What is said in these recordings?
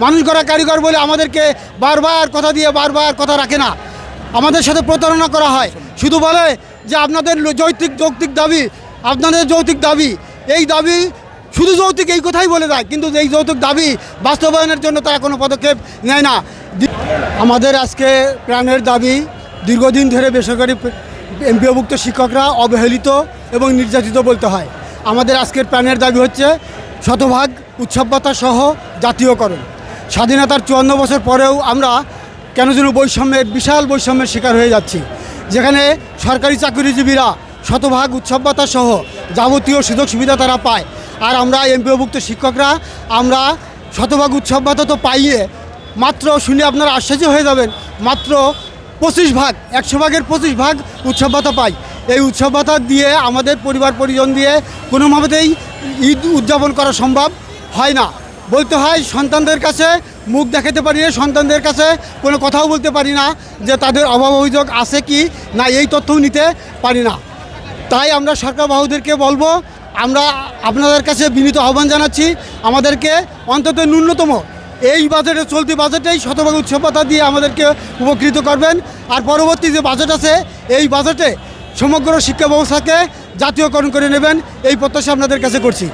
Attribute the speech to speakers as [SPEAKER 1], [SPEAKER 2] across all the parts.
[SPEAKER 1] মানুষ গড়া কারিগর বলে আমাদেরকে বারবার কথা দিয়ে বারবার কথা রাখে না। আমাদের সাথে প্রতারণা করা হয়। শুধু বলে যে আপনাদের লো- যৌক্তিক দাবি, আপনাদের যৌক্তিক দাবি, এই দাবি শুধু যৌতুক এই কথাই বলে দেয়, কিন্তু এই যৌতুক দাবি বাস্তবায়নের জন্য তারা কোনো পদক্ষেপ নেয় না। আমাদের আজকে প্রাণের দাবি, দীর্ঘদিন ধরে বেসরকারি এমপিওভুক্ত শিক্ষকরা অবহেলিত এবং নির্যাতিত বলতে হয়। আমাদের আজকের প্রাণের দাবি হচ্ছে শতভাগ উৎসব সহ জাতীয়করণ। স্বাধীনতার চুয়ান্ন বছর পরেও আমরা কেন যেন বৈষম্যের বিশাল বৈষম্যের শিকার হয়ে যাচ্ছি। যেখানে সরকারি চাকরিজীবীরা শতভাগ উৎসব ভাতা সহ যাবতীয় সুযোগ সুবিধা তারা পায়। আর আমরা এমপিওভুক্ত শিক্ষকরা, আমরা শতভাগ উৎসব ভাতা তো পাইয়ে মাত্র শুনে আপনারা আশ্চর্য হয়ে যাবেন, মাত্র পঁচিশ ভাগ, একশো ভাগের পঁচিশ ভাগ উৎসব ভাতা পাই। এই উৎসব ভাতা দিয়ে আমাদের পরিবার পরিজন দিয়ে কোনোভাবেতেই ঈদ উদযাপন করা সম্ভব হয় না। বলতে হয় সন্তানদের কাছে মুখ দেখাতে পারি না, সন্তানদের কাছে কোনো কথাও বলতে পারি না যে তাদের অভাব অভিযোগ আছে কি না, এই তথ্যও নিতে পারি না। তাই আমরা সরকার বাহুদেরকে বলব, আমরা আপনাদের কাছে বিনীত আহ্বান জানাচ্ছি, আমাদেরকে অন্তত ন্যূনতম এই বাজেটে চলতি বাজেটেই শতভাগ উৎসবতা দিয়ে আমাদেরকে উপকৃত করবেন। আর পরবর্তী যে বাজেট আছে, এই বাজেটে সমগ্র শিক্ষা ব্যবস্থাকে জাতীয়করণ করে নেবেন, এই প্রত্যাশা আপনাদের কাছে করছি।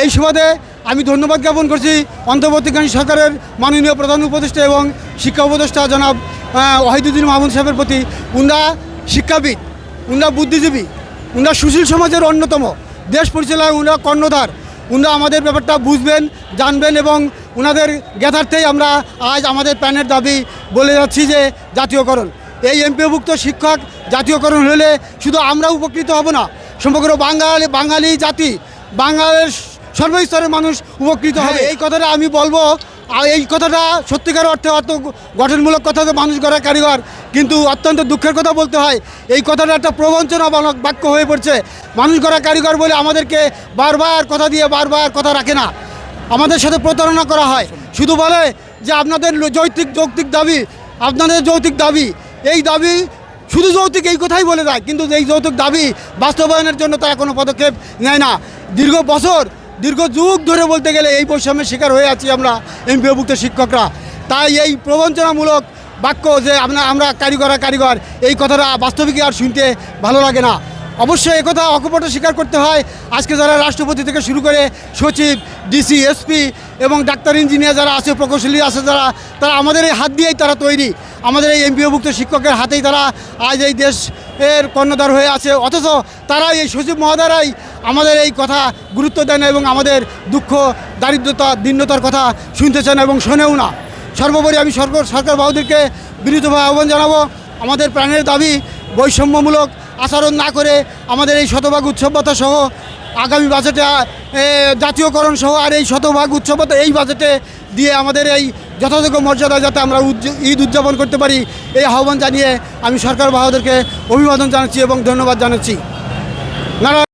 [SPEAKER 1] এই সুবাদে আমি ধন্যবাদ জ্ঞাপন করছি অন্তর্বর্তীকালীন সরকারের মাননীয় প্রধান উপদেষ্টা এবং শিক্ষা উপদেষ্টা জনাব ওয়াহিদুদ্দিন মাহমুদ সাহেবের প্রতি। উন্দা শিক্ষাবিদ উন্দা বুদ্ধিজীবী, উনারা সুশীল সমাজের অন্যতম। দেশ পরিচালনায় উনারা কর্ণধার। উনারা আমাদের ব্যাপারটা বুঝবেন, জানবেন এবং ওনাদের জ্ঞাতার্থেই আমরা আজ আমাদের প্যানের দাবি বলে যাচ্ছি যে জাতীয়করণ। এই এমপিওভুক্ত শিক্ষক জাতীয়করণ হলে শুধু আমরা উপকৃত হব না, সমগ্র বাঙালি বাঙালি জাতি, বাঙালির সর্বস্তরের মানুষ উপকৃত হবে। এই কথাটা আমি বলব। আর এই কথাটা সত্যিকার অর্থে অর্থ গঠনমূলক কথা তো মানুষ গড়া কারিগর। কিন্তু অত্যন্ত দুঃখের কথা বলতে হয় এই কথাটা একটা প্রবঞ্চনামূলক বাক্য হয়ে পড়ছে। মানুষ গড়া কারিগর বলে আমাদেরকে বারবার কথা দিয়ে বারবার কথা রাখে না। আমাদের সাথে প্রতারণা করা হয়। শুধু বলে যে আপনাদের লো- যৌক্তিক যৌক্তিক দাবি আপনাদের যৌক্তিক দাবি এই দাবি শুধু যৌতুক এই কথাই বলে দেয়। কিন্তু এই যৌতুক দাবি বাস্তবায়নের জন্য তারা কোনো পদক্ষেপ নেয় না। দীর্ঘ বছর দীর্ঘ যুগ ধরে বলতে গেলে এই বৈষম্যের শিকার হয়ে আছি আমরা এমপিওভুক্ত শিক্ষকরা। তাই এই প্রবঞ্চনামূলক বাক্য যে আমরা আমরা কারিগরা কারিগর, এই কথাটা বাস্তবিকই আর শুনতে ভালো লাগে না। অবশ্যই একথা অকপট স্বীকার করতে হয়। আজকে যারা রাষ্ট্রপতি থেকে শুরু করে সচিব, ডিসি, এসপি এবং ডাক্তার, ইঞ্জিনিয়ার যারা আছে, প্রকৌশলী আছে যারা, তারা আমাদের এই হাত দিয়েই তারা তৈরি। আমাদের এই এমপিওভুক্ত শিক্ষকের হাতেই তারা আজ এই দেশ এর কর্ণধার হয়ে আছে। অথচ তারা এই সচিব মহোদয়রাই আমাদের এই কথা গুরুত্ব দেন এবং আমাদের দুঃখ, দারিদ্রতা, দীর্ণতার কথা শুনতে চান এবং শোনেও না। সর্বোপরি আমি সরকার সরকার বাবুদেরকে বিনীতভাবে আহ্বান জানাব, আমাদের প্রাণের দাবি বৈষম্যমূলক আচরণ না করে আমাদের এই শতভাগ উৎসবতা সহ আগামী বাজেটে জাতীয়করণ সহ আর এই শতভাগ উৎসবতা এই বাজেটে দিয়ে আমাদের এই যথাযোগ্য মর্যাদা যাতে আমরা ঈদ উদযাপন করতে পারি, এই আহ্বান জানিয়ে আমি সরকার বাহাদুরকে অভিবাদন জানাচ্ছি এবং ধন্যবাদ জানাচ্ছি। নারায়ণ